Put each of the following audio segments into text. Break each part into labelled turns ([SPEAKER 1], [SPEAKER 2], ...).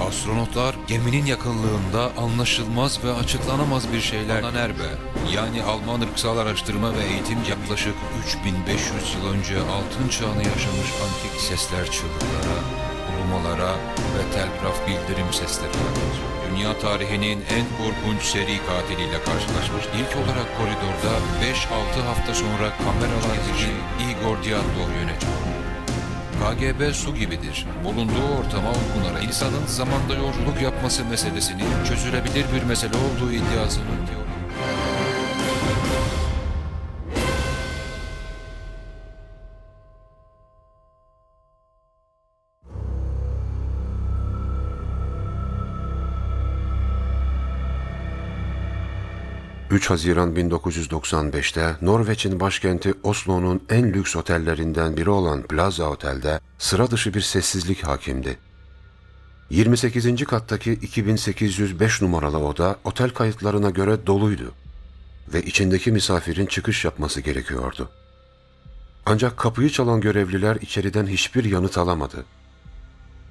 [SPEAKER 1] Astronotlar geminin yakınlığında anlaşılmaz ve açıklanamaz bir şeyler Erbe, yani Alman ırksal araştırma ve eğitim yaklaşık 3500 yıl önce altın çağını yaşamış antik sesler çığlıklara, ulumalara ve telgraf bildirim seslerine benziyor. Dünya tarihinin en korkunç seri katiliyle karşılaşmış. İlk olarak koridorda 5-6 hafta sonra kameralar için Igor Dyatlov yönetiyor. KGB su gibidir. Bulunduğu ortama uygun ara insanın zamanda yolculuk yapması meselesinin çözülebilir bir mesele olduğu iddiasını
[SPEAKER 2] 3 Haziran 1995'te Norveç'in başkenti Oslo'nun en lüks otellerinden biri olan Plaza Otel'de sıra dışı bir sessizlik hakimdi. 28. kattaki 2805 numaralı oda otel kayıtlarına göre doluydu ve içindeki misafirin çıkış yapması gerekiyordu. Ancak kapıyı çalan görevliler içeriden hiçbir yanıt alamadı.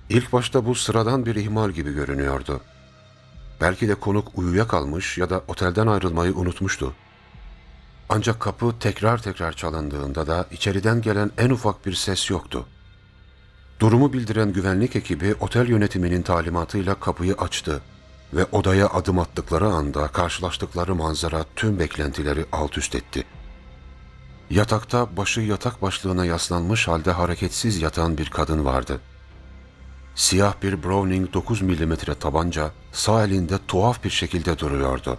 [SPEAKER 2] İlk başta bu sıradan bir ihmal gibi görünüyordu. Belki de konuk uyuyakalmış ya da otelden ayrılmayı unutmuştu. Ancak kapı tekrar tekrar çalındığında da içeriden gelen en ufak bir ses yoktu. Durumu bildiren güvenlik ekibi otel yönetiminin talimatıyla kapıyı açtı ve odaya adım attıkları anda karşılaştıkları manzara tüm beklentileri alt üst etti. Yatakta başı yatak başlığına yaslanmış halde hareketsiz yatan bir kadın vardı.'' Siyah bir Browning 9 mm tabanca sağ elinde tuhaf bir şekilde duruyordu.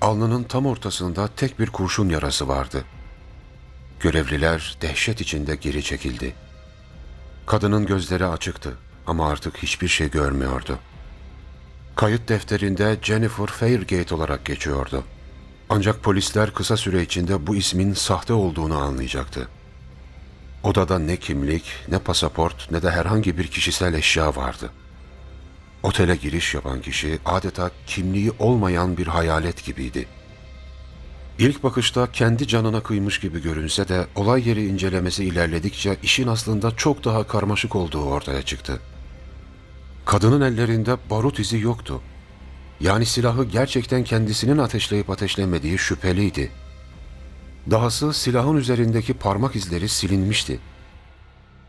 [SPEAKER 2] Alnının tam ortasında tek bir kurşun yarası vardı. Görevliler dehşet içinde geri çekildi. Kadının gözleri açıktı ama artık hiçbir şey görmüyordu. Kayıt defterinde Jennifer Fairgate olarak geçiyordu. Ancak polisler kısa süre içinde bu ismin sahte olduğunu anlayacaktı. Odada ne kimlik, ne pasaport, ne de herhangi bir kişisel eşya vardı. Otele giriş yapan kişi adeta kimliği olmayan bir hayalet gibiydi. İlk bakışta kendi canına kıymış gibi görünse de olay yeri incelemesi ilerledikçe işin aslında çok daha karmaşık olduğu ortaya çıktı. Kadının ellerinde barut izi yoktu. Yani silahı gerçekten kendisinin ateşleyip ateşlemediği şüpheliydi. Dahası silahın üzerindeki parmak izleri silinmişti.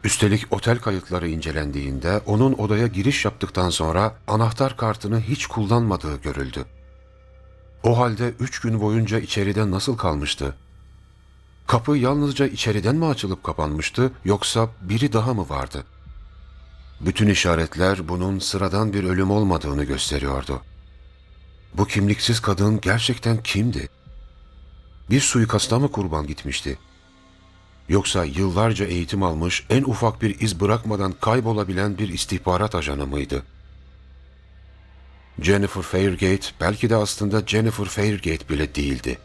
[SPEAKER 2] Üstelik otel kayıtları incelendiğinde onun odaya giriş yaptıktan sonra anahtar kartını hiç kullanmadığı görüldü. O halde üç gün boyunca içeride nasıl kalmıştı? Kapı yalnızca içeriden mi açılıp kapanmıştı yoksa biri daha mı vardı? Bütün işaretler bunun sıradan bir ölüm olmadığını gösteriyordu. Bu kimliksiz kadın gerçekten kimdi? Bir suikasta mı kurban gitmişti? Yoksa yıllarca eğitim almış, en ufak bir iz bırakmadan kaybolabilen bir istihbarat ajanı mıydı? Jennifer Fairgate belki de aslında Jennifer Fairgate bile değildi.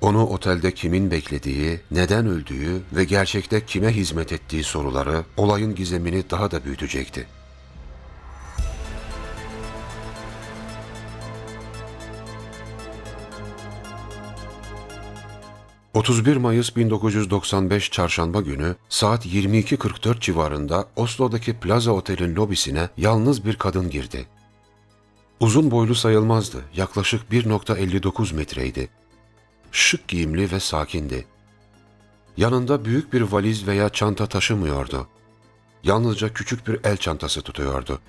[SPEAKER 2] Onu otelde kimin beklediği, neden öldüğü ve gerçekte kime hizmet ettiği soruları olayın gizemini daha da büyütecekti. 31 Mayıs 1995 Çarşamba günü saat 22.44 civarında Oslo'daki Plaza Otel'in lobisine yalnız bir kadın girdi. Uzun boylu sayılmazdı, yaklaşık 1.59 metreydi. Şık giyimli ve sakindi. Yanında büyük bir valiz veya çanta taşımıyordu. Yalnızca küçük bir el çantası tutuyordu.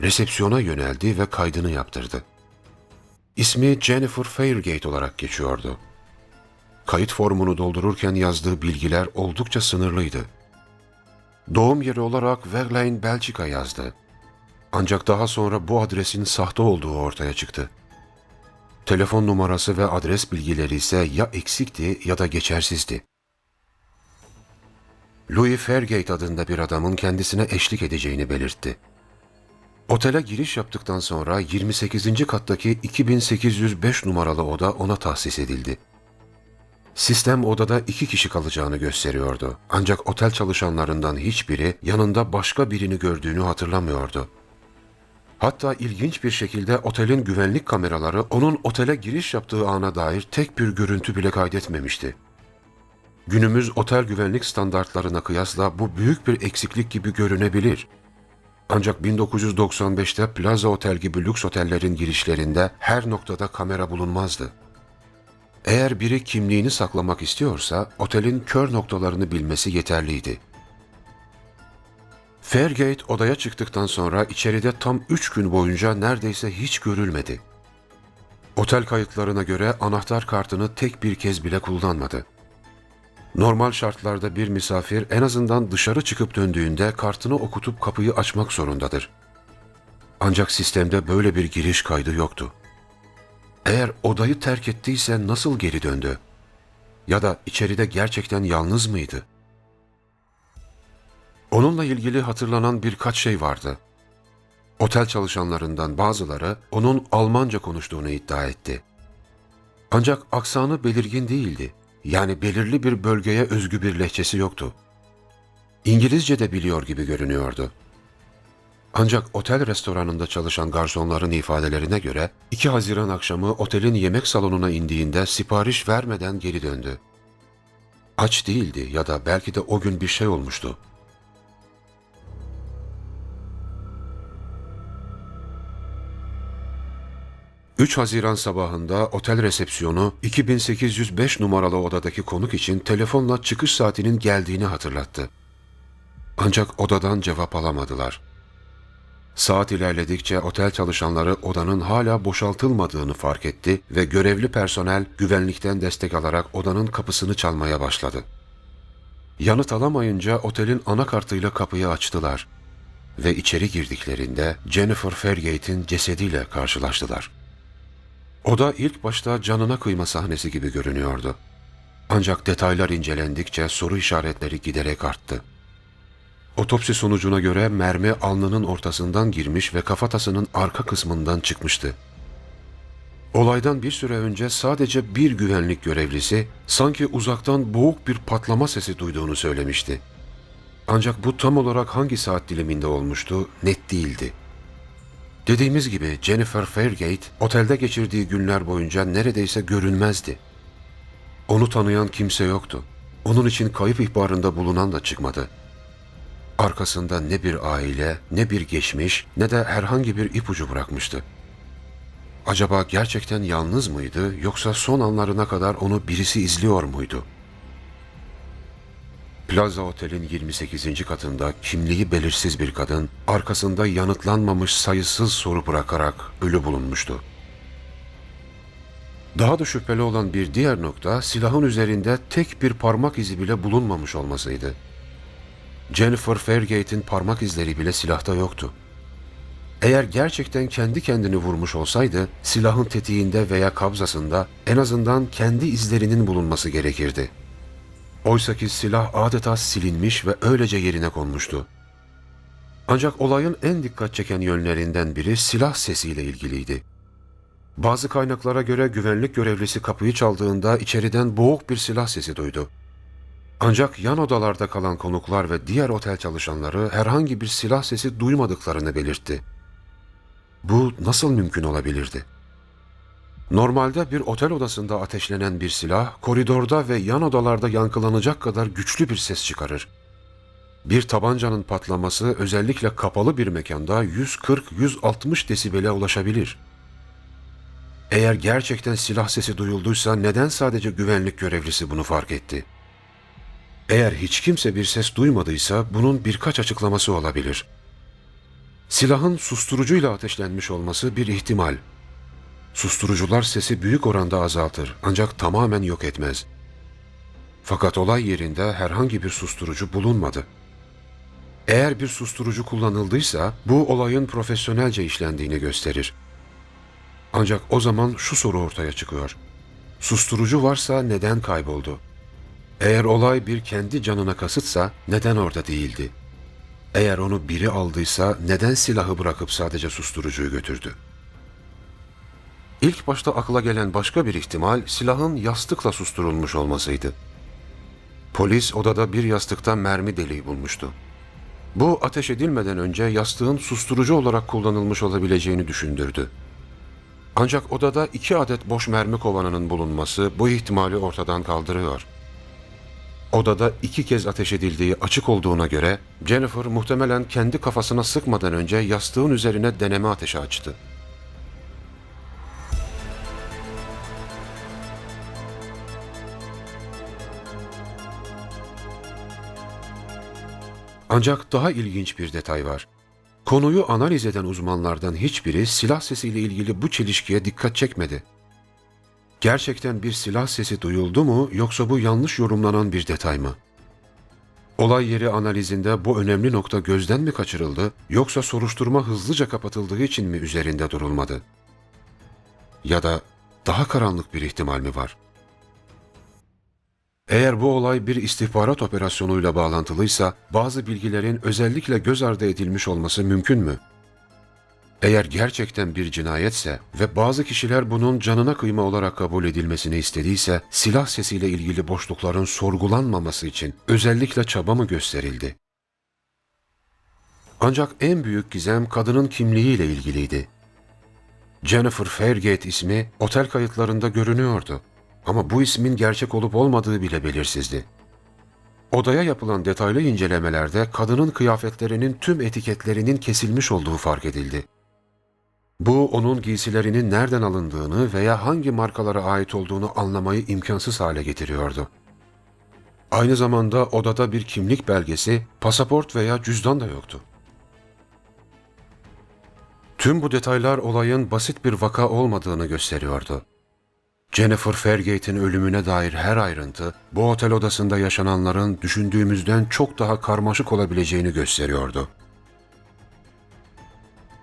[SPEAKER 2] Resepsiyona yöneldi ve kaydını yaptırdı. İsmi Jennifer Fairgate olarak geçiyordu. Kayıt formunu doldururken yazdığı bilgiler oldukça sınırlıydı. Doğum yeri olarak Verlaine, Belçika yazdı. Ancak daha sonra bu adresin sahte olduğu ortaya çıktı. Telefon numarası ve adres bilgileri ise ya eksikti ya da geçersizdi. Louis Fairgate adında bir adamın kendisine eşlik edeceğini belirtti. Otele giriş yaptıktan sonra 28. kattaki 2805 numaralı oda ona tahsis edildi. Sistem odada iki kişi kalacağını gösteriyordu. Ancak otel çalışanlarından hiçbiri yanında başka birini gördüğünü hatırlamıyordu. Hatta ilginç bir şekilde otelin güvenlik kameraları onun otele giriş yaptığı ana dair tek bir görüntü bile kaydetmemişti. Günümüz otel güvenlik standartlarına kıyasla bu büyük bir eksiklik gibi görünebilir. Ancak 1995'te Plaza Otel gibi lüks otellerin girişlerinde her noktada kamera bulunmazdı. Eğer biri kimliğini saklamak istiyorsa otelin kör noktalarını bilmesi yeterliydi. Fairgate odaya çıktıktan sonra içeride tam üç gün boyunca neredeyse hiç görülmedi. Otel kayıtlarına göre anahtar kartını tek bir kez bile kullanmadı. Normal şartlarda bir misafir en azından dışarı çıkıp döndüğünde kartını okutup kapıyı açmak zorundadır. Ancak sistemde böyle bir giriş kaydı yoktu. Eğer odayı terk ettiyse nasıl geri döndü? Ya da içeride gerçekten yalnız mıydı? Onunla ilgili hatırlanan birkaç şey vardı. Otel çalışanlarından bazıları onun Almanca konuştuğunu iddia etti. Ancak aksanı belirgin değildi. Yani belirli bir bölgeye özgü bir lehçesi yoktu. İngilizce de biliyor gibi görünüyordu. Ancak otel restoranında çalışan garsonların ifadelerine göre 2 Haziran akşamı otelin yemek salonuna indiğinde sipariş vermeden geri döndü. Aç değildi ya da belki de o gün bir şey olmuştu. ...3 Haziran sabahında otel resepsiyonu 2805 numaralı odadaki konuk için telefonla çıkış saatinin geldiğini hatırlattı. Ancak odadan cevap alamadılar. Saat ilerledikçe otel çalışanları odanın hala boşaltılmadığını fark etti ve görevli personel güvenlikten destek alarak odanın kapısını çalmaya başladı. Yanıt alamayınca otelin anakartıyla kapıyı açtılar ve içeri girdiklerinde Jennifer Fairgate'in cesediyle karşılaştılar. Oda ilk başta canına kıyma sahnesi gibi görünüyordu. Ancak detaylar incelendikçe soru işaretleri giderek arttı. Otopsi sonucuna göre mermi alnının ortasından girmiş ve kafatasının arka kısmından çıkmıştı. Olaydan bir süre önce sadece bir güvenlik görevlisi sanki uzaktan boğuk bir patlama sesi duyduğunu söylemişti. Ancak bu tam olarak hangi saat diliminde olmuştu net değildi. Dediğimiz gibi Jennifer Fairgate otelde geçirdiği günler boyunca neredeyse görünmezdi. Onu tanıyan kimse yoktu. Onun için kayıp ihbarında bulunan da çıkmadı. Arkasında ne bir aile, ne bir geçmiş, ne de herhangi bir ipucu bırakmıştı. Acaba gerçekten yalnız mıydı yoksa son anlarına kadar onu birisi izliyor muydu? Plaza Otel'in 28. katında kimliği belirsiz bir kadın arkasında yanıtlanmamış sayısız soru bırakarak ölü bulunmuştu. Daha da şüpheli olan bir diğer nokta silahın üzerinde tek bir parmak izi bile bulunmamış olmasıydı. Jennifer Fairgate'in parmak izleri bile silahta yoktu. Eğer gerçekten kendi kendini vurmuş olsaydı, silahın tetiğinde veya kabzasında en azından kendi izlerinin bulunması gerekirdi. Oysaki silah adeta silinmiş ve öylece yerine konmuştu. Ancak olayın en dikkat çeken yönlerinden biri silah sesiyle ilgiliydi. Bazı kaynaklara göre güvenlik görevlisi kapıyı çaldığında içeriden boğuk bir silah sesi duydu. Ancak yan odalarda kalan konuklar ve diğer otel çalışanları herhangi bir silah sesi duymadıklarını belirtti. Bu nasıl mümkün olabilirdi? Normalde bir otel odasında ateşlenen bir silah, koridorda ve yan odalarda yankılanacak kadar güçlü bir ses çıkarır. Bir tabancanın patlaması özellikle kapalı bir mekanda 140-160 desibele ulaşabilir. Eğer gerçekten silah sesi duyulduysa neden sadece güvenlik görevlisi bunu fark etti?'' Eğer hiç kimse bir ses duymadıysa bunun birkaç açıklaması olabilir. Silahın susturucuyla ateşlenmiş olması bir ihtimal. Susturucular sesi büyük oranda azaltır ancak tamamen yok etmez. Fakat olay yerinde herhangi bir susturucu bulunmadı. Eğer bir susturucu kullanıldıysa bu olayın profesyonelce işlendiğini gösterir. Ancak o zaman şu soru ortaya çıkıyor. Susturucu varsa neden kayboldu? Eğer olay bir kendi canına kasıtsa neden orada değildi? Eğer onu biri aldıysa neden silahı bırakıp sadece susturucuyu götürdü? İlk başta akla gelen başka bir ihtimal silahın yastıkla susturulmuş olmasıydı. Polis odada bir yastıkta mermi deliği bulmuştu. Bu ateş edilmeden önce yastığın susturucu olarak kullanılmış olabileceğini düşündürdü. Ancak odada iki adet boş mermi kovanının bulunması bu ihtimali ortadan kaldırıyor. Odada iki kez ateş edildiği açık olduğuna göre Jennifer muhtemelen kendi kafasına sıkmadan önce yastığın üzerine deneme ateşi açtı. Ancak daha ilginç bir detay var. Konuyu analiz eden uzmanlardan hiçbiri silah sesiyle ilgili bu çelişkiye dikkat çekmedi. Gerçekten bir silah sesi duyuldu mu yoksa bu yanlış yorumlanan bir detay mı? Olay yeri analizinde bu önemli nokta gözden mi kaçırıldı yoksa soruşturma hızlıca kapatıldığı için mi üzerinde durulmadı? Ya da daha karanlık bir ihtimal mi var? Eğer bu olay bir istihbarat operasyonuyla bağlantılıysa bazı bilgilerin özellikle göz ardı edilmiş olması mümkün mü? Eğer gerçekten bir cinayetse ve bazı kişiler bunun canına kıyma olarak kabul edilmesini istediyse silah sesiyle ilgili boşlukların sorgulanmaması için özellikle çaba mı gösterildi? Ancak en büyük gizem kadının kimliğiyle ilgiliydi. Jennifer Fairgate ismi otel kayıtlarında görünüyordu ama bu ismin gerçek olup olmadığı bile belirsizdi. Odaya yapılan detaylı incelemelerde kadının kıyafetlerinin tüm etiketlerinin kesilmiş olduğu fark edildi. Bu onun giysilerinin nereden alındığını veya hangi markalara ait olduğunu anlamayı imkansız hale getiriyordu. Aynı zamanda odada bir kimlik belgesi, pasaport veya cüzdan da yoktu. Tüm bu detaylar olayın basit bir vaka olmadığını gösteriyordu. Jennifer Fairgate'in ölümüne dair her ayrıntı, bu otel odasında yaşananların düşündüğümüzden çok daha karmaşık olabileceğini gösteriyordu.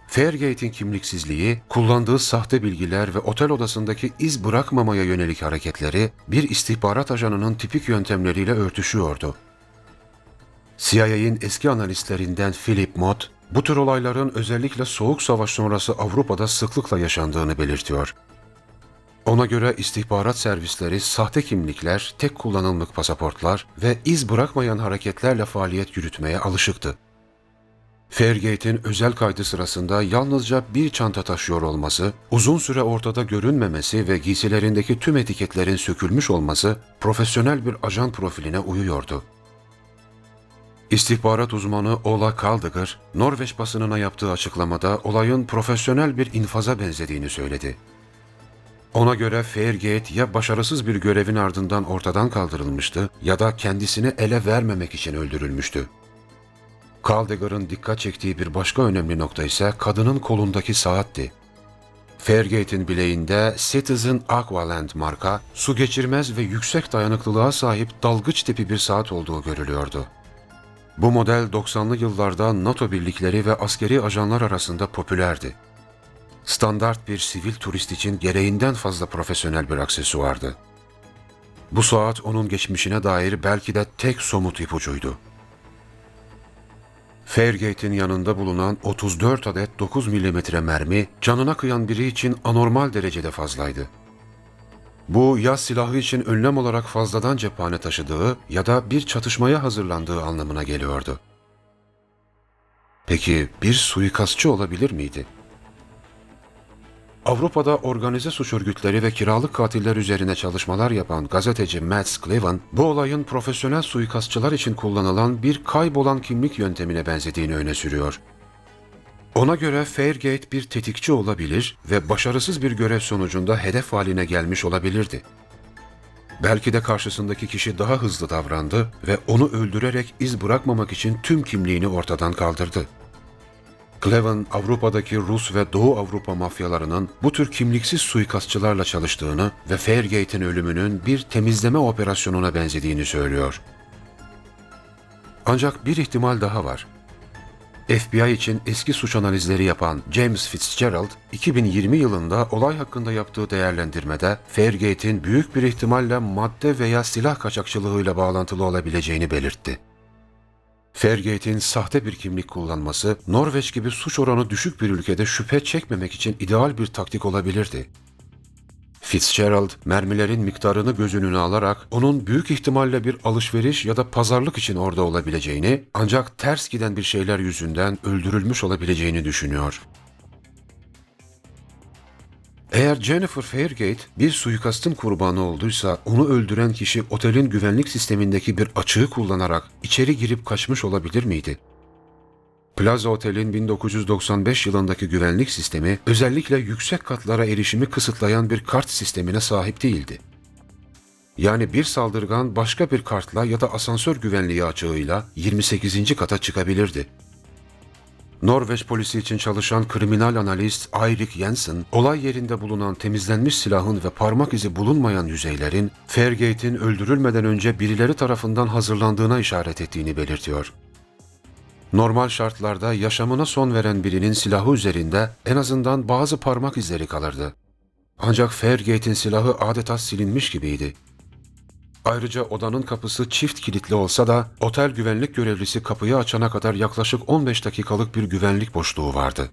[SPEAKER 2] Fairgate'in kimliksizliği, kullandığı sahte bilgiler ve otel odasındaki iz bırakmamaya yönelik hareketleri bir istihbarat ajanının tipik yöntemleriyle örtüşüyordu. CIA'in eski analistlerinden Philip Mott, bu tür olayların özellikle Soğuk Savaş sonrası Avrupa'da sıklıkla yaşandığını belirtiyor. Ona göre istihbarat servisleri sahte kimlikler, tek kullanımlık pasaportlar ve iz bırakmayan hareketlerle faaliyet yürütmeye alışıktı. Fairgate'in özel kaydı sırasında yalnızca bir çanta taşıyor olması, uzun süre ortada görünmemesi ve giysilerindeki tüm etiketlerin sökülmüş olması profesyonel bir ajan profiline uyuyordu. İstihbarat uzmanı Ola Kaldıgır, Norveç basınına yaptığı açıklamada olayın profesyonel bir infaza benzediğini söyledi. Ona göre Fairgate ya başarısız bir görevin ardından ortadan kaldırılmıştı ya da kendisini ele vermemek için öldürülmüştü. Caldegar'ın dikkat çektiği bir başka önemli nokta ise kadının kolundaki saatti. Fairgate'in bileğinde Citizen Aqualand marka, su geçirmez ve yüksek dayanıklılığa sahip dalgıç tipi bir saat olduğu görülüyordu. Bu model 90'lı yıllarda NATO birlikleri ve askeri ajanlar arasında popülerdi. Standart bir sivil turist için gereğinden fazla profesyonel bir aksesuardı. Bu saat onun geçmişine dair belki de tek somut ipucuydu. Fairgate'in yanında bulunan 34 adet 9 mm mermi canına kıyan biri için anormal derecede fazlaydı. Bu ya silahı için önlem olarak fazladan cephane taşıdığı ya da bir çatışmaya hazırlandığı anlamına geliyordu. Peki bir suikastçı olabilir miydi? Avrupa'da organize suç örgütleri ve kiralık katiller üzerine çalışmalar yapan gazeteci Matt Cleven, bu olayın profesyonel suikastçılar için kullanılan bir kaybolan kimlik yöntemine benzediğini öne sürüyor. Ona göre Fairgate bir tetikçi olabilir ve başarısız bir görev sonucunda hedef haline gelmiş olabilirdi. Belki de karşısındaki kişi daha hızlı davrandı ve onu öldürerek iz bırakmamak için tüm kimliğini ortadan kaldırdı. Cleven, Avrupa'daki Rus ve Doğu Avrupa mafyalarının bu tür kimliksiz suikastçılarla çalıştığını ve Fairgate'in ölümünün bir temizleme operasyonuna benzediğini söylüyor. Ancak bir ihtimal daha var. FBI için eski suç analizleri yapan James Fitzgerald, 2020 yılında olay hakkında yaptığı değerlendirmede Fairgate'in büyük bir ihtimalle madde veya silah kaçakçılığıyla bağlantılı olabileceğini belirtti. Fairgate'in sahte bir kimlik kullanması, Norveç gibi suç oranı düşük bir ülkede şüphe çekmemek için ideal bir taktik olabilirdi. Fitzgerald, mermilerin miktarını göz önüne alarak onun büyük ihtimalle bir alışveriş ya da pazarlık için orada olabileceğini, ancak ters giden bir şeyler yüzünden öldürülmüş olabileceğini düşünüyor. Eğer Jennifer Fairgate bir suikastın kurbanı olduysa onu öldüren kişi otelin güvenlik sistemindeki bir açığı kullanarak içeri girip kaçmış olabilir miydi? Plaza Otel'in 1995 yılındaki güvenlik sistemi özellikle yüksek katlara erişimi kısıtlayan bir kart sistemine sahip değildi. Yani bir saldırgan başka bir kartla ya da asansör güvenliği açığıyla 28. kata çıkabilirdi. Norveç polisi için çalışan kriminal analist Eirik Jensen, olay yerinde bulunan temizlenmiş silahın ve parmak izi bulunmayan yüzeylerin Fairgate'in öldürülmeden önce birileri tarafından hazırlandığına işaret ettiğini belirtiyor. Normal şartlarda yaşamına son veren birinin silahı üzerinde en azından bazı parmak izleri kalırdı. Ancak Fairgate'in silahı adeta silinmiş gibiydi. Ayrıca odanın kapısı çift kilitli olsa da otel güvenlik görevlisi kapıyı açana kadar yaklaşık 15 dakikalık bir güvenlik boşluğu vardı.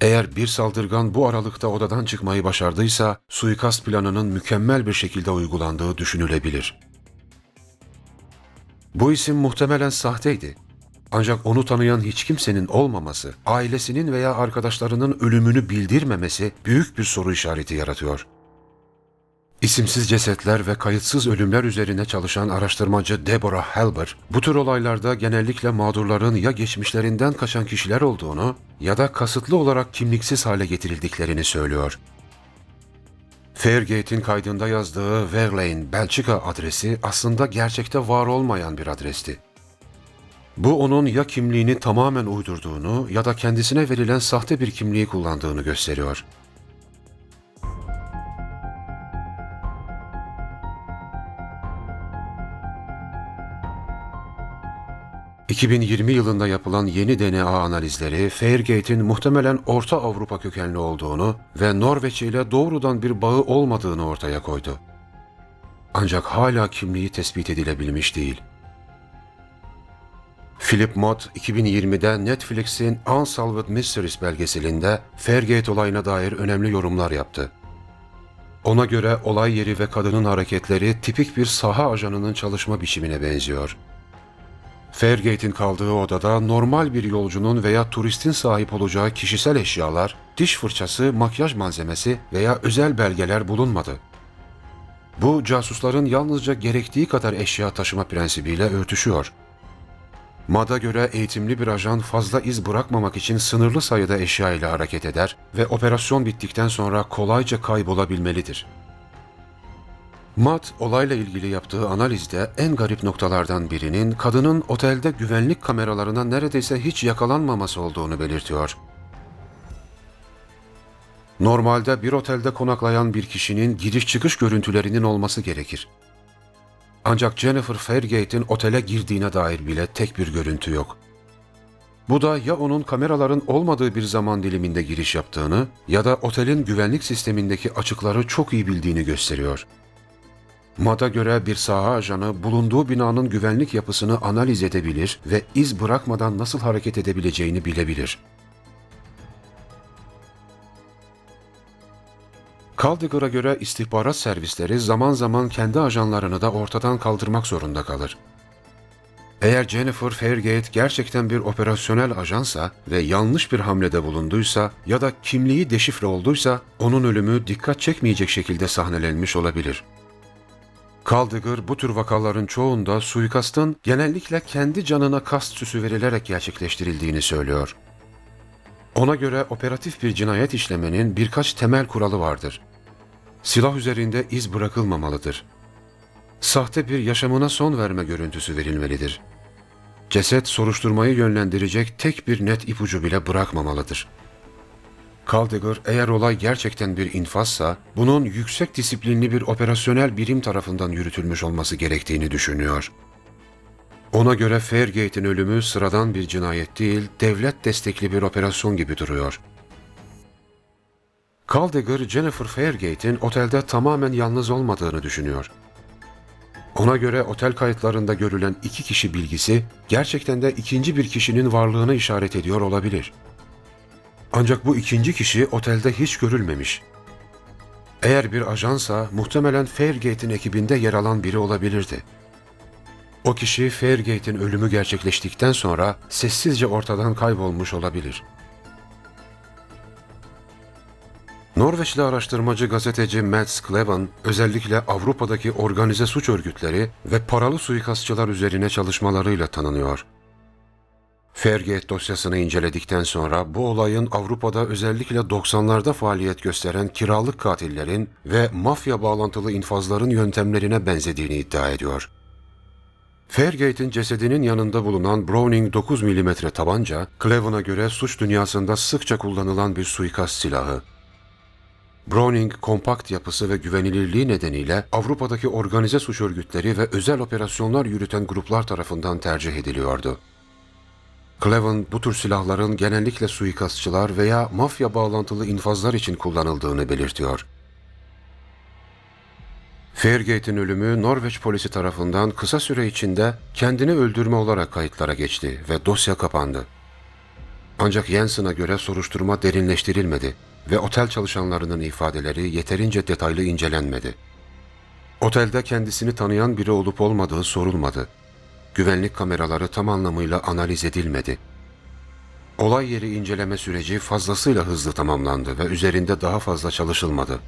[SPEAKER 2] Eğer bir saldırgan bu aralıkta odadan çıkmayı başardıysa suikast planının mükemmel bir şekilde uygulandığı düşünülebilir. Bu isim muhtemelen sahteydi. Ancak onu tanıyan hiç kimsenin olmaması, ailesinin veya arkadaşlarının ölümünü bildirmemesi büyük bir soru işareti yaratıyor. İsimsiz cesetler ve kayıtsız ölümler üzerine çalışan araştırmacı Deborah Halber, bu tür olaylarda genellikle mağdurların ya geçmişlerinden kaçan kişiler olduğunu ya da kasıtlı olarak kimliksiz hale getirildiklerini söylüyor. Fairgate'in kaydında yazdığı Verlaine, Belçika adresi aslında gerçekte var olmayan bir adresti. Bu onun ya kimliğini tamamen uydurduğunu ya da kendisine verilen sahte bir kimliği kullandığını gösteriyor. ...2020 yılında yapılan yeni DNA analizleri... ...Fairgate'in muhtemelen Orta Avrupa kökenli olduğunu... ...ve Norveç ile doğrudan bir bağı olmadığını ortaya koydu. Ancak hala kimliği tespit edilebilmiş değil. Philip Mott 2020'de Netflix'in Unsolved Mysteries belgeselinde Fairgate olayına dair önemli yorumlar yaptı. Ona göre olay yeri ve kadının hareketleri tipik bir saha ajanının çalışma biçimine benziyor. Fairgate'in kaldığı odada normal bir yolcunun veya turistin sahip olacağı kişisel eşyalar, diş fırçası, makyaj malzemesi veya özel belgeler bulunmadı. Bu casusların yalnızca gerektiği kadar eşya taşıma prensibiyle örtüşüyor. MAD'a göre eğitimli bir ajan fazla iz bırakmamak için sınırlı sayıda eşya ile hareket eder ve operasyon bittikten sonra kolayca kaybolabilmelidir. MAD olayla ilgili yaptığı analizde en garip noktalardan birinin kadının otelde güvenlik kameralarına neredeyse hiç yakalanmaması olduğunu belirtiyor. Normalde bir otelde konaklayan bir kişinin giriş çıkış görüntülerinin olması gerekir. Ancak Jennifer Fairgate'in otele girdiğine dair bile tek bir görüntü yok. Bu da ya onun kameraların olmadığı bir zaman diliminde giriş yaptığını ya da otelin güvenlik sistemindeki açıkları çok iyi bildiğini gösteriyor. MAD'a göre bir saha ajanı bulunduğu binanın güvenlik yapısını analiz edebilir ve iz bırakmadan nasıl hareket edebileceğini bilebilir. Caldiger'a göre istihbarat servisleri zaman zaman kendi ajanlarını da ortadan kaldırmak zorunda kalır. Eğer Jennifer Fairgate gerçekten bir operasyonel ajansa ve yanlış bir hamlede bulunduysa ya da kimliği deşifre olduysa onun ölümü dikkat çekmeyecek şekilde sahnelenmiş olabilir. Caldiger bu tür vakaların çoğunda suikastın genellikle kendi canına kast süsü verilerek gerçekleştirildiğini söylüyor. Ona göre operatif bir cinayet işlemenin birkaç temel kuralı vardır. Silah üzerinde iz bırakılmamalıdır. Sahte bir yaşamına son verme görüntüsü verilmelidir. Ceset soruşturmayı yönlendirecek tek bir net ipucu bile bırakmamalıdır. Caldiger eğer olay gerçekten bir infazsa bunun yüksek disiplinli bir operasyonel birim tarafından yürütülmüş olması gerektiğini düşünüyor. Ona göre Fairgate'in ölümü sıradan bir cinayet değil, devlet destekli bir operasyon gibi duruyor. Caldiger, Jennifer Fairgate'in otelde tamamen yalnız olmadığını düşünüyor. Ona göre otel kayıtlarında görülen iki kişi bilgisi gerçekten de ikinci bir kişinin varlığını işaret ediyor olabilir. Ancak bu ikinci kişi otelde hiç görülmemiş. Eğer bir ajansa muhtemelen Fairgate'in ekibinde yer alan biri olabilirdi. O kişi Fairgate'in ölümü gerçekleştikten sonra sessizce ortadan kaybolmuş olabilir. Norveçli araştırmacı gazeteci Mats Klevan özellikle Avrupa'daki organize suç örgütleri ve paralı suikastçılar üzerine çalışmalarıyla tanınıyor. Fairgate dosyasını inceledikten sonra bu olayın Avrupa'da özellikle 90'larda faaliyet gösteren kiralık katillerin ve mafya bağlantılı infazların yöntemlerine benzediğini iddia ediyor. Fairgate'in cesedinin yanında bulunan Browning 9 mm tabanca, Cleven'a göre suç dünyasında sıkça kullanılan bir suikast silahı. Browning kompakt yapısı ve güvenilirliği nedeniyle Avrupa'daki organize suç örgütleri ve özel operasyonlar yürüten gruplar tarafından tercih ediliyordu. Cleven bu tür silahların genellikle suikastçılar veya mafya bağlantılı infazlar için kullanıldığını belirtiyor. Fairgate'in ölümü Norveç polisi tarafından kısa süre içinde kendini öldürme olarak kayıtlara geçti ve dosya kapandı. Ancak Jensen'a göre soruşturma derinleştirilmedi ve otel çalışanlarının ifadeleri yeterince detaylı incelenmedi. Otelde kendisini tanıyan biri olup olmadığı sorulmadı. Güvenlik kameraları tam anlamıyla analiz edilmedi. Olay yeri inceleme süreci fazlasıyla hızlı tamamlandı ve üzerinde daha fazla çalışılmadı.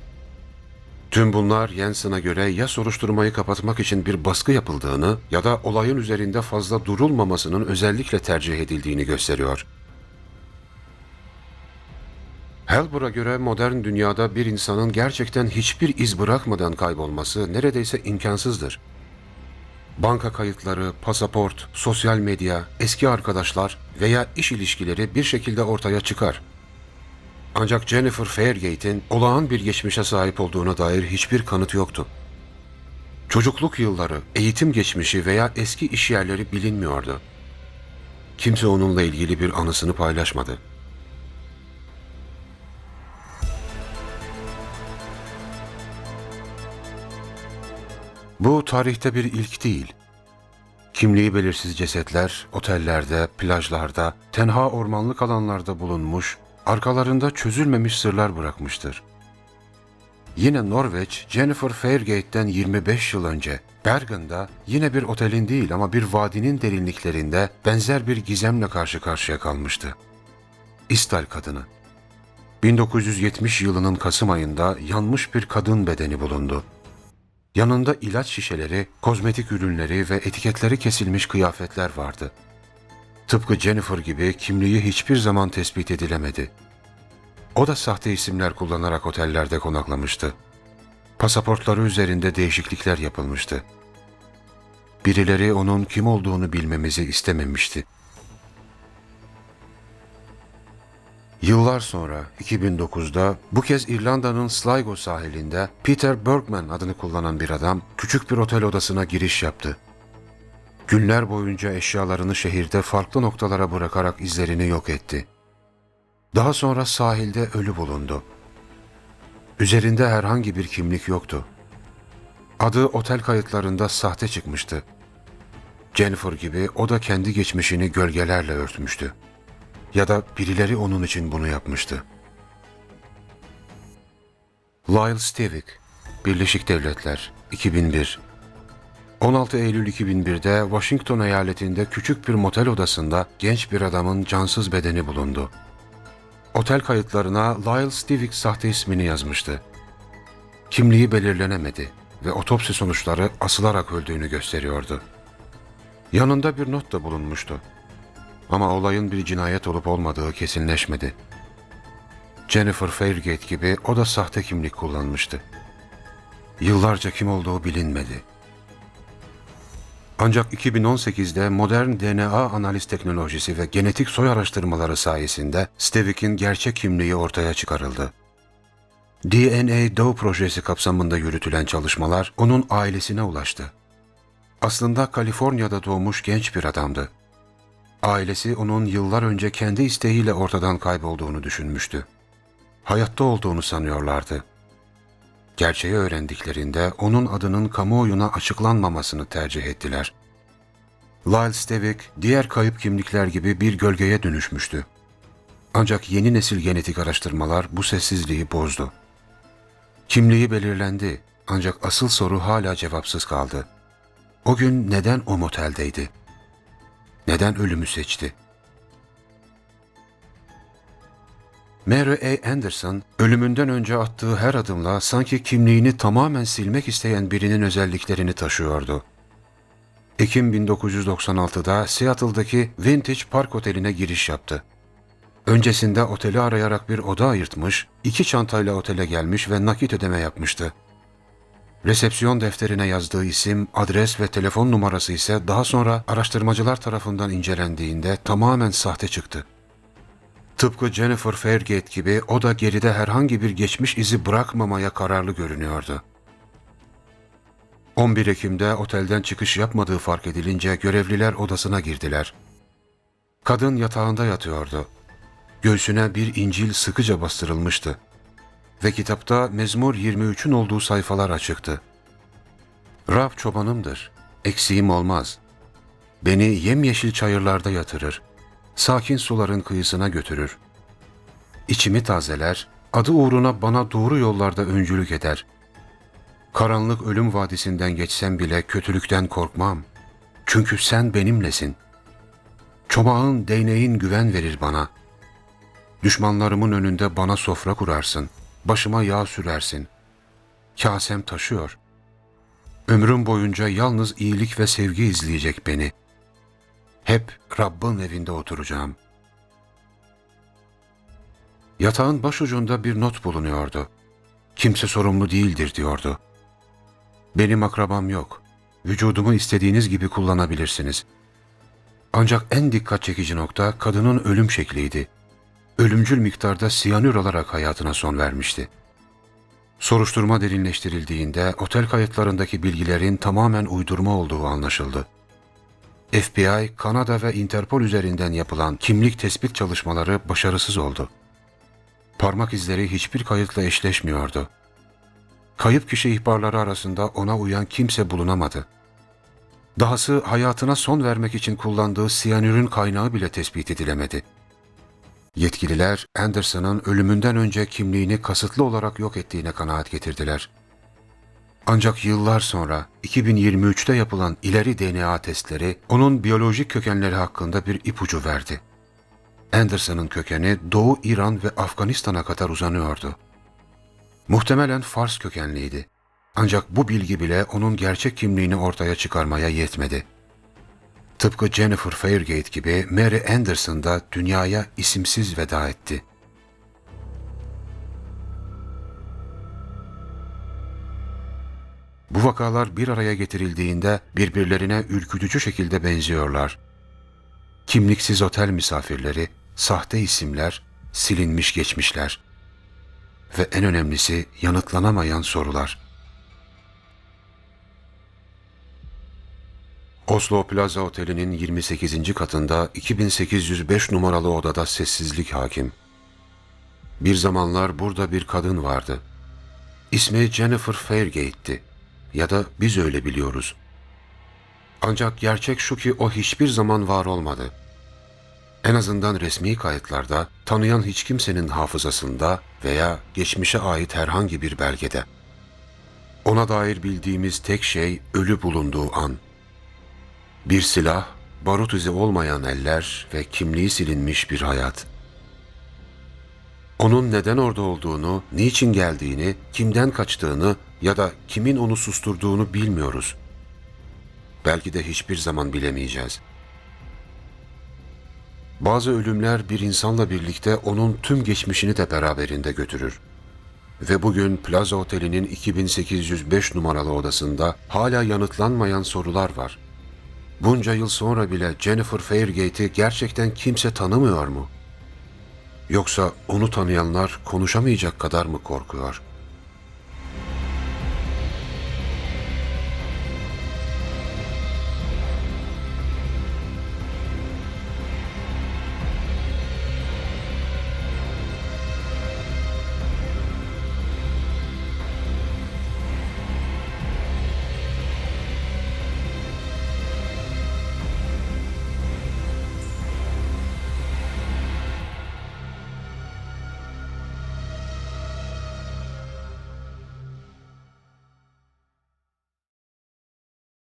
[SPEAKER 2] Tüm bunlar Jensen'a göre ya soruşturmayı kapatmak için bir baskı yapıldığını ya da olayın üzerinde fazla durulmamasının özellikle tercih edildiğini gösteriyor. Helber'a göre modern dünyada bir insanın gerçekten hiçbir iz bırakmadan kaybolması neredeyse imkansızdır. Banka kayıtları, pasaport, sosyal medya, eski arkadaşlar veya iş ilişkileri bir şekilde ortaya çıkar. Ancak Jennifer Fairgate'in olağan bir geçmişe sahip olduğuna dair hiçbir kanıt yoktu. Çocukluk yılları, eğitim geçmişi veya eski iş yerleri bilinmiyordu. Kimse onunla ilgili bir anısını paylaşmadı. Bu tarihte bir ilk değil. Kimliği belirsiz cesetler otellerde, plajlarda, tenha ormanlık alanlarda bulunmuş, arkalarında çözülmemiş sırlar bırakmıştır. Yine Norveç, Jennifer Fairgate'den 25 yıl önce Bergen'da yine bir otelin değil ama bir vadinin derinliklerinde benzer bir gizemle karşı karşıya kalmıştı. İstal kadını. 1970 yılının Kasım ayında yanmış bir kadın bedeni bulundu. Yanında ilaç şişeleri, kozmetik ürünleri ve etiketleri kesilmiş kıyafetler vardı. Tıpkı Jennifer gibi kimliği hiçbir zaman tespit edilemedi. O da sahte isimler kullanarak otellerde konaklamıştı. Pasaportları üzerinde değişiklikler yapılmıştı. Birileri onun kim olduğunu bilmemizi istememişti. Yıllar sonra 2009'da bu kez İrlanda'nın Sligo sahilinde Peter Bergman adını kullanan bir adam küçük bir otel odasına giriş yaptı. Günler boyunca eşyalarını şehirde farklı noktalara bırakarak izlerini yok etti. Daha sonra sahilde ölü bulundu. Üzerinde herhangi bir kimlik yoktu. Adı otel kayıtlarında sahte çıkmıştı. Jennifer gibi o da kendi geçmişini gölgelerle örtmüştü. Ya da birileri onun için bunu yapmıştı. Lyle Stivik, Birleşik Devletler, 2001 16 Eylül 2001'de Washington eyaletinde küçük bir motel odasında genç bir adamın cansız bedeni bulundu. Otel kayıtlarına Lyle Stivik sahte ismini yazmıştı. Kimliği belirlenemedi ve otopsi sonuçları asılarak öldüğünü gösteriyordu. Yanında bir not da bulunmuştu. Ama olayın bir cinayet olup olmadığı kesinleşmedi. Jennifer Fairgate gibi o da sahte kimlik kullanmıştı. Yıllarca kim olduğu bilinmedi. Ancak 2018'de modern DNA analiz teknolojisi ve genetik soy araştırmaları sayesinde Stevik'in gerçek kimliği ortaya çıkarıldı. DNA Doe projesi kapsamında yürütülen çalışmalar onun ailesine ulaştı. Aslında Kaliforniya'da doğmuş genç bir adamdı. Ailesi onun yıllar önce kendi isteğiyle ortadan kaybolduğunu düşünmüştü. Hayatta olduğunu sanıyorlardı. Gerçeği öğrendiklerinde onun adının kamuoyuna açıklanmamasını tercih ettiler. Lyle Stevik, diğer kayıp kimlikler gibi bir gölgeye dönüşmüştü. Ancak yeni nesil genetik araştırmalar bu sessizliği bozdu. Kimliği belirlendi ancak asıl soru hala cevapsız kaldı. O gün neden o moteldeydi? Neden ölümü seçti? Mary A. Anderson, ölümünden önce attığı her adımla sanki kimliğini tamamen silmek isteyen birinin özelliklerini taşıyordu. Ekim 1996'da Seattle'daki Vintage Park Oteli'ne giriş yaptı. Öncesinde oteli arayarak bir oda ayırtmış, iki çantayla otele gelmiş ve nakit ödeme yapmıştı. Resepsiyon defterine yazdığı isim, adres ve telefon numarası ise daha sonra araştırmacılar tarafından incelendiğinde tamamen sahte çıktı. Tıpkı Jennifer Fairgate gibi o da geride herhangi bir geçmiş izi bırakmamaya kararlı görünüyordu. 11 Ekim'de otelden çıkış yapmadığı fark edilince görevliler odasına girdiler. Kadın yatağında yatıyordu. Göğsüne bir İncil sıkıca bastırılmıştı ve kitapta Mezmur 23'ün olduğu sayfalar açıktı. Rab çobanımdır, eksiğim olmaz. Beni yemyeşil çayırlarda yatırır, sakin suların kıyısına götürür. İçimi tazeler, adı uğruna bana doğru yollarda öncülük eder. Karanlık ölüm vadisinden geçsem bile kötülükten korkmam. Çünkü sen benimlesin. Çomağın, değneğin güven verir bana. Düşmanlarımın önünde bana sofra kurarsın.'' Başıma yağ sürersin. Kasem taşıyor. Ömrüm boyunca yalnız iyilik ve sevgi izleyecek beni. Hep Rabbin evinde oturacağım. Yatağın başucunda bir not bulunuyordu. Kimse sorumlu değildir diyordu. Benim akrabam yok. Vücudumu istediğiniz gibi kullanabilirsiniz. Ancak en dikkat çekici nokta kadının ölüm şekliydi ölümcül miktarda siyanür alarak hayatına son vermişti. Soruşturma derinleştirildiğinde otel kayıtlarındaki bilgilerin tamamen uydurma olduğu anlaşıldı. FBI, Kanada ve Interpol üzerinden yapılan kimlik tespit çalışmaları başarısız oldu. Parmak izleri hiçbir kayıtla eşleşmiyordu. Kayıp kişi ihbarları arasında ona uyan kimse bulunamadı. Dahası hayatına son vermek için kullandığı siyanürün kaynağı bile tespit edilemedi. Yetkililer Anderson'ın ölümünden önce kimliğini kasıtlı olarak yok ettiğine kanaat getirdiler. Ancak yıllar sonra 2023'te yapılan ileri DNA testleri onun biyolojik kökenleri hakkında bir ipucu verdi. Anderson'ın kökeni Doğu İran ve Afganistan'a kadar uzanıyordu. Muhtemelen Fars kökenliydi. Ancak bu bilgi bile onun gerçek kimliğini ortaya çıkarmaya yetmedi. Tıpkı Jennifer Fairgate gibi Mary Anderson da dünyaya isimsiz veda etti. Bu vakalar bir araya getirildiğinde birbirlerine ürkütücü şekilde benziyorlar. Kimliksiz otel misafirleri, sahte isimler, silinmiş geçmişler ve en önemlisi yanıtlanamayan sorular. Oslo Plaza Oteli'nin 28. katında 2805 numaralı odada sessizlik hakim. Bir zamanlar burada bir kadın vardı. İsmi Jennifer Fairgate'ti ya da biz öyle biliyoruz. Ancak gerçek şu ki o hiçbir zaman var olmadı. En azından resmi kayıtlarda tanıyan hiç kimsenin hafızasında veya geçmişe ait herhangi bir belgede. Ona dair bildiğimiz tek şey ölü bulunduğu an. Bir silah, barut izi olmayan eller ve kimliği silinmiş bir hayat. Onun neden orada olduğunu, niçin geldiğini, kimden kaçtığını ya da kimin onu susturduğunu bilmiyoruz. Belki de hiçbir zaman bilemeyeceğiz. Bazı ölümler bir insanla birlikte onun tüm geçmişini de beraberinde götürür. Ve bugün Plaza Oteli'nin 2805 numaralı odasında hala yanıtlanmayan sorular var. Bunca yıl sonra bile Jennifer Fairgate'i gerçekten kimse tanımıyor mu? Yoksa onu tanıyanlar konuşamayacak kadar mı korkuyor?''